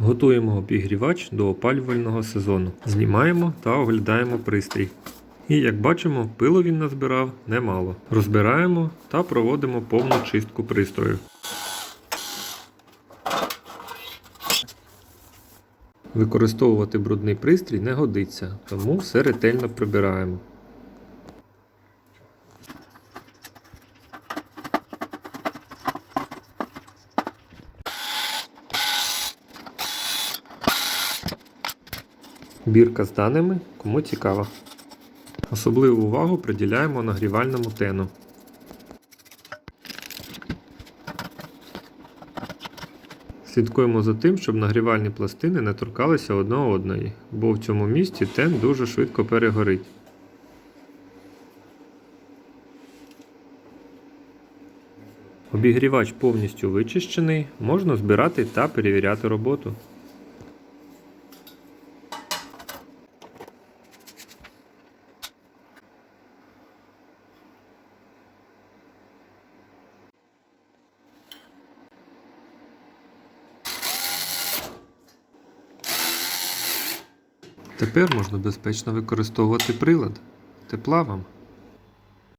Готуємо обігрівач до опалювального сезону. Знімаємо та оглядаємо пристрій. І як бачимо, пилу він назбирав немало. Розбираємо та проводимо повну чистку пристрою. Використовувати брудний пристрій не годиться, тому все ретельно прибираємо. Бірка з даними, кому цікаво. Особливу увагу приділяємо нагрівальному тену. Слідкуємо за тим, щоб нагрівальні пластини не торкалися одна одної, бо в цьому місці тен дуже швидко перегорить. Обігрівач повністю вичищений, можна збирати та перевіряти роботу. Тепер можна безпечно використовувати прилад. Тепла вам!